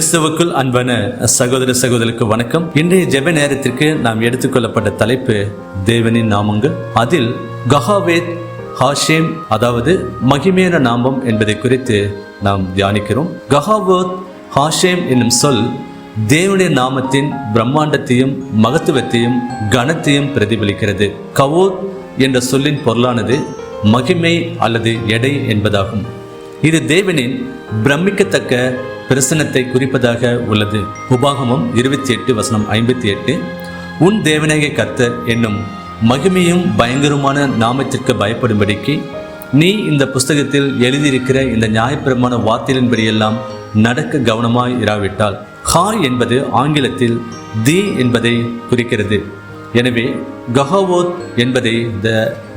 கிறிஸ்துவுக்குள் அன்பான சகோதர சகோதரிக்கு வணக்கம். இன்றைய ஜெப நேரத்திற்கு நாம் எடுத்துக்கொள்ளப்பட்ட தலைப்பு தேவனின் நாமங்கள். அதில் கஹாவேத் ஹாஷேம் அதாவது மகிமேன நாமம் என்பதை குறித்து நாம் தியானிக்கிறோம். கஹாவோத் ஹாஷேம் என்னும் சொல் தேவனுடைய நாமத்தின் பிரம்மாண்டத்தையும் மகத்துவத்தையும் கனத்தையும் பிரதிபலிக்கிறது. கவோத் என்ற சொல்லின் பொருளானது மகிமை அல்லது எடை என்பதாகும். இது தேவனின் பிரமிக்கத்தக்க பிரசனத்தை குறிப்பதாக உள்ளது. உபாகமம் இருபத்தி எட்டு வசனம் ஐம்பத்தி எட்டு. உன் தேவனாகிய கர்த்தர் என்னும் மகிமையும் பயங்கரமான நாமத்திற்கு பயப்படும்படிக்கு நீ இந்த புஸ்தகத்தில் எழுதியிருக்கிற இந்த நியாயப்பிரமான வார்த்தைகளின்படியெல்லாம் நடக்க கவனமாய் இராவிட்டால் ஹா என்பது ஆங்கிலத்தில் தி என்பதை குறிக்கிறது. எனவே கஹாவோத் என்பதை த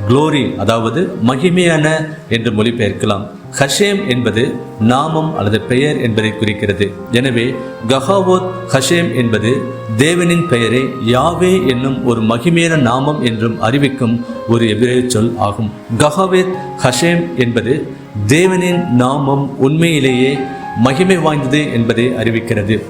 க்ளோரி அதாவது மகிமையான என்று மொழிபெயர்க்கலாம். ஹஷேம் என்பது நாமம் அல்லது பெயர் என்பதை குறிக்கிறது. எனவே கஹாவோத் ஹஷேம் என்பது தேவனின் பெயரை யாவே என்னும் ஒரு மகிமையான நாமம் என்றும் அறிவிக்கும் ஒரு எபிரே சொல் ஆகும். கஹாவேத் ஹஷேம் என்பது தேவனின் நாமம் உண்மையிலேயே மகிமை வாய்ந்தது என்பதை அறிவிக்கிறது.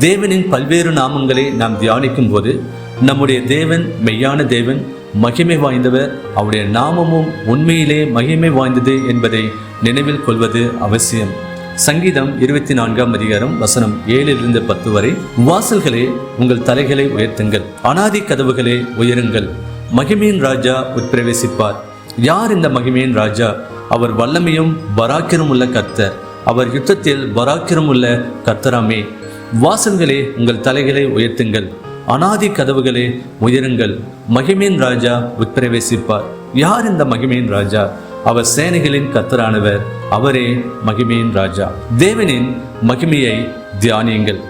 தேவனின் பல்வேறு நாமங்களை நாம் தியானிக்கும் போது நம்முடைய தேவன் மெய்யான தேவன் மகிமை வாய்ந்தவர். அவருடைய நாமமும் உண்மையிலே மகிமை வாய்ந்தது என்பதை நினைவில் கொள்வது அவசியம். சங்கீதம் இருபத்தி நான்காம் அதிகாரம் வசனம் ஏழிலிருந்து பத்து வரை வாசல்களே உங்கள் தலைகளை உயர்த்துங்கள். அனாதி கதவுகளே உயருங்கள். மகிமையின் ராஜா உட்பிரவேசிப்பார். யார் இந்த மகிமையின் ராஜா? அவர் வல்லமையும் பராக்கிரம் உள்ள கர்த்தர். அவர் யுத்தத்தில் பராக்கிரம் உள்ள கர்த்தராமே. வாசல்களே உங்கள் தலைகளை உயர்த்துங்கள். அனாதி கதவுகளே உயருங்கள். மகிமையின் ராஜா உட்பிரவேசிப்பார். யார் இந்த மகிமையின் ராஜா? அவர் சேனைகளின் கத்தரானவர் அவரே மகிமையின் ராஜா. தேவனின் மகிமையை தியானியுங்கள்.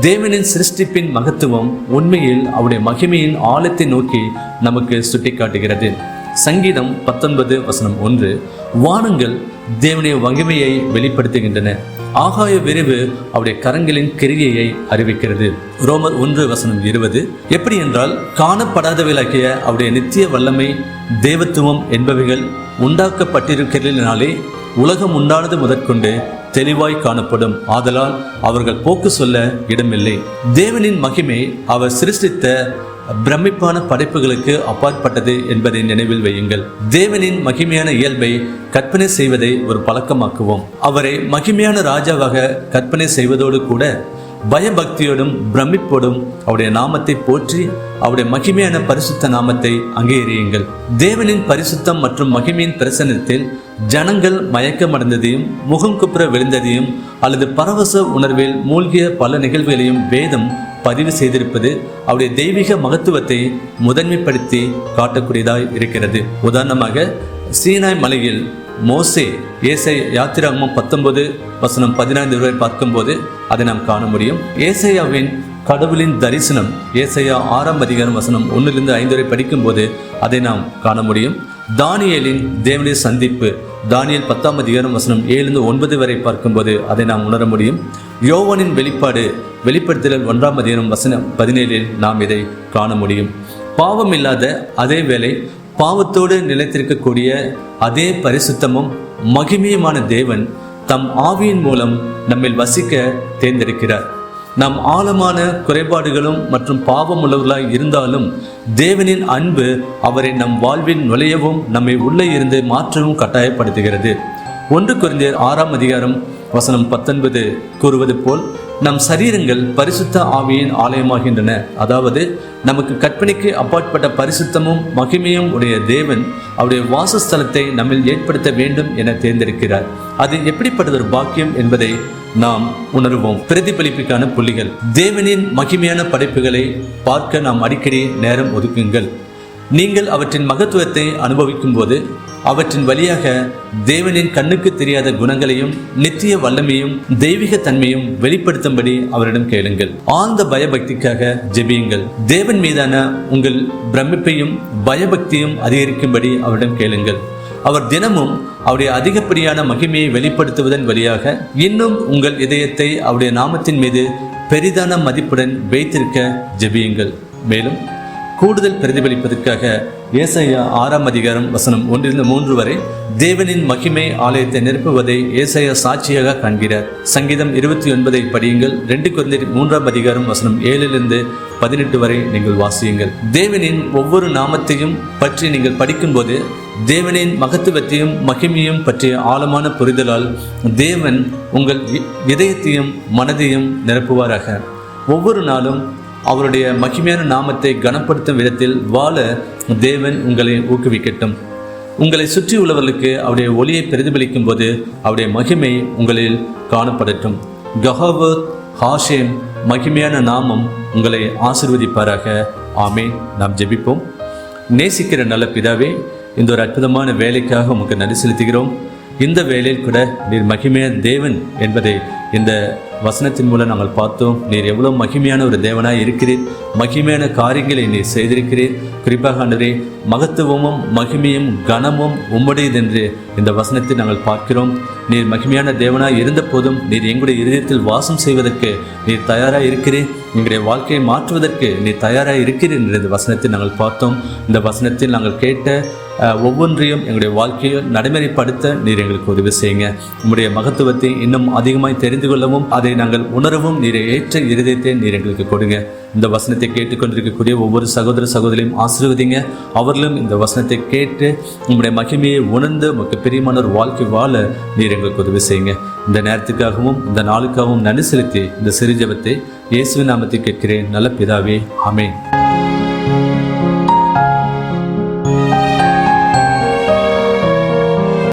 தேவனின் சிருஷ்டிப்பின் மகத்துவம் உண்மையில் அவருடைய மகிமையின் ஆழத்தை நோக்கி நமக்கு சுட்டிக்காட்டுகிறது. சங்கீதம் பத்தொன்பது வசனம் ஒன்று. வானங்கள் தேவனுடைய மகிமையை வெளிப்படுத்துகின்றன. ஆகாய விரிவு அவருடைய கரங்களின் கிரியையை அறிவிக்கிறது. ரோமர் ஒன்று வசனம் இருபது. எப்படி என்றால் காணப்படாதவைகளாகிய அவருடைய நித்திய வல்லமை தேவத்துவம் என்பவைகள் உண்டாக்கப்பட்டிருக்கிறதினாலே உலகம் உண்டானது முதற்கொண்டு தெளிவாய் காணப்படும். ஆதலால் அவர்கள் போக்கு சொல்ல இடமில்லை. தேவனின் மகிமை அவர் சிருஷ்டித்த பிரமிப்பான படைப்புகளுக்கு அப்பாற்பட்டது என்பதை நினைவில் வையுங்கள். தேவனின் மகிமையான இயல்பை கற்பனை செய்வதை ஒரு பழக்கமாக்குவோம். அவரை மகிமையான ராஜாவாக கற்பனை செய்வதோடு கூட பயபக்தியோடும் பிரமிப்போடும் அவருடைய நாமத்தை போற்றி அவருடைய மகிமையான பரிசுத்த நாமத்தை அங்கீகரியுங்கள். தேவனின் பரிசுத்தம் மற்றும் மகிமையின் பிரசனத்தில் ஜனங்கள் மயக்கமடைந்ததையும் முகம் குப்புற விழுந்ததையும் அல்லது பரவச உணர்வில் மூழ்கிய பல நிகழ்வுகளையும் வேதம் பதிவு செய்திருப்பது அவருடைய தெய்வீக மகத்துவத்தை முதன்மைப்படுத்தி காட்டக்கூடியதாய் இருக்கிறது. உதாரணமாக சீனாய் மலையில் மோசே ஏசை யாத்திராகமம் பத்தொன்பது வசனம் பதினைந்து வரை பார்க்கும்போது அதை நாம் காண முடியும். ஏசையாவின் கடவுளின் தரிசனம் ஏசையா ஆறாம் அதிகாரம் வசனம் ஒன்றிலிருந்து ஐந்து வரை படிக்கும்போது அதை நாம் காண முடியும். தானியலின் தேவனுடைய சந்திப்பு தானியல் பத்தாம் அதிகாரம் வசனம் ஏழுந்து ஒன்பது வரை பார்க்கும்போது அதை நாம் உணர முடியும். யோவனின் வெளிப்பாடு வெளிப்படுத்தல் ஒன்றாம் அதிகாரம் வசனம் பதினேழில் நாம் இதை காண முடியும். பாவம் இல்லாத அதே வேளை பாவத்தோடு நிலைத்திருக்கக்கூடிய அதே பரிசுத்தமும் மகிமையுமான தேவன் தம் ஆவியின் மூலம் நம்மில் வசிக்க தேர்ந்தெடுக்கிறார். நம் ஆழமான குறைபாடுகளும் மற்றும் பாவம் உள்ளவர்களாய் இருந்தாலும் தேவனின் அன்பு அவரை நம் வாழ்வில் நுழையவும் நம்மை உள்ளே இருந்து மாற்றவும் கட்டாயப்படுத்துகிறது. ஒன்று குறைந்தர் ஆறாம் அதிகாரம் வசனம் பத்தொன்பது கூறுவது போல் நம் சரீரங்கள் பரிசுத்த ஆவியின் ஆலயமாகின்றன. அதாவது நமக்கு கற்பனைக்கு அப்பாற்பட்ட பரிசுத்தமும் மகிமையும் உடைய தேவன் அவருடைய வாசஸ்தலத்தை நம்மில் ஏற்படுத்த வேண்டும் என தேர்ந்தெடுக்கிறார். அது எப்படிப்பட்டதொரு ஒரு பாக்கியம் என்பதை நாம் உணர்வோம். பிரதிபலிப்புக்கான புள்ளிகள். தேவனின் மகிமையான படைப்புகளை பார்க்க நாம் அடிக்கடி நேரம் ஒதுக்குங்கள். நீங்கள் அவற்றின் மகத்துவத்தை அனுபவிக்கும் போது அவற்றின் வழியாக தேவனின் கண்ணுக்கு தெரியாத குணங்களையும் நித்திய வல்லமையும் தெய்வீக தன்மையும் வெளிப்படுத்தும்படி அவரிடம் கேளுங்கள். ஆழ்ந்த பயபக்திக்காக ஜெபியுங்கள். தேவன் மீதான உங்கள் பிரமிப்பையும் பயபக்தியும் அதிகரிக்கும்படி அவரிடம் கேளுங்கள். அவர் தினமும் அவருடைய அதிகப்படியான மகிமையை வெளிப்படுத்துவதன் வழியாக இன்னும் உங்கள் இதயத்தை அவருடைய நாமத்தின் மீது பெரிதான மதிப்புடன் வைத்திருக்க ஜெபியுங்கள். மேலும் கூடுதல் பிரதிபலிப்பதற்காக ஏசையா ஆறாம் அதிகாரம் வசனம் ஒன்றிலிருந்து மூன்று வரை தேவனின் மகிமை ஆலயத்தை நிரப்புவதை ஏசையா சாட்சியாக காண்கிறார். சங்கீதம் இருபத்தி ஒன்பதை படியுங்கள். ரெண்டு குழந்தை மூன்றாம் அதிகாரம் வசனம் ஏழிலிருந்து பதினெட்டு வரை நீங்கள் வாசியுங்கள். தேவனின் ஒவ்வொரு நாமத்தையும் பற்றி நீங்கள் படிக்கும்போது தேவனின் மகத்துவத்தையும் மகிமையும் பற்றிய ஆழமான புரிதலால் தேவன் உங்கள் இதயத்தையும் மனதையும் நிரப்புவாராக. ஒவ்வொரு நாளும் அவருடைய மகிமையான நாமத்தை கனப்படுத்தும் விதத்தில் வாழ தேவன் உங்களை ஊக்குவிக்கட்டும். உங்களை சுற்றி உள்ளவர்களுக்கு அவருடைய ஒளியை பிரதிபலிக்கும் போது அவருடைய மகிமை உங்களில் காணப்படட்டும். கஹாவத் ஹாஷேம் மகிமையான நாமம் உங்களை ஆசிர்வதிப்பாராக. ஆமே நாம் ஜெபிப்போம். நேசிக்கிற நல்ல பிதாவே இந்த ஒரு அற்புதமான வேலைக்காக உமக்கு நன்றி செலுத்துகிறோம். இந்த வேலையில் கூட நீர் மகிமையான தேவன் என்பதை இந்த வசனத்தின் மூலம் நாங்கள் பார்த்தோம் நீர் எவ்வளோ மகிமையான ஒரு தேவனாக இருக்கிறீர். மகிமையான காரியங்களை நீர் செய்திருக்கிறீர். குறிப்பாக அன்றே மகத்துவமும் மகிமையும் கனமும் உம்முடையதென்று இந்த வசனத்தை நாங்கள் பார்க்கிறோம். நீர் மகிமையான தேவனாக இருந்த போதும் நீர் எங்களுடைய இருதயத்தில் வாசம் செய்வதற்கு நீர் தயாராக இருக்கிறீர் எங்களுடைய வாழ்க்கையை மாற்றுவதற்கு நீ தயாராக இருக்கிறீர் என்ற இந்த வசனத்தை நாங்கள் பார்த்தோம். இந்த வசனத்தில் நாங்கள் கேட்ட ஒவ்வொன்றையும் எங்களுடைய வாழ்க்கையை நடைமுறைப்படுத்த நீர் எங்களுக்கு உதவி செய்யுங்க. உங்களுடைய மகத்துவத்தை இன்னும் அதிகமாய் தெரிந்து கொள்ளவும் அதை நாங்கள் உணரவும் நீரை ஏற்ற இருதயத்தை நீர் எங்களுக்கு கொடுங்க. இந்த வசனத்தை கேட்டுக்கொண்டிருக்கக்கூடிய ஒவ்வொரு சகோதர சகோதரியும் ஆசீர்வதிங்க. அவர்களும் இந்த வசனத்தை கேட்டு உங்களுடைய மகிமையை உணர்ந்து உமக்கு பிரியமான ஒரு வாழ்க்கை வாழ நீர் எங்களுக்கு உதவி செய்யுங்க. இந்த நேரத்துக்காகவும் இந்த நாளுக்காகவும் நன்றி செலுத்தி இந்த சிறு ஜபத்தை இயேசுவின் நாமத்தை கேட்கிறேன். நல்ல பிதாவே அமேன்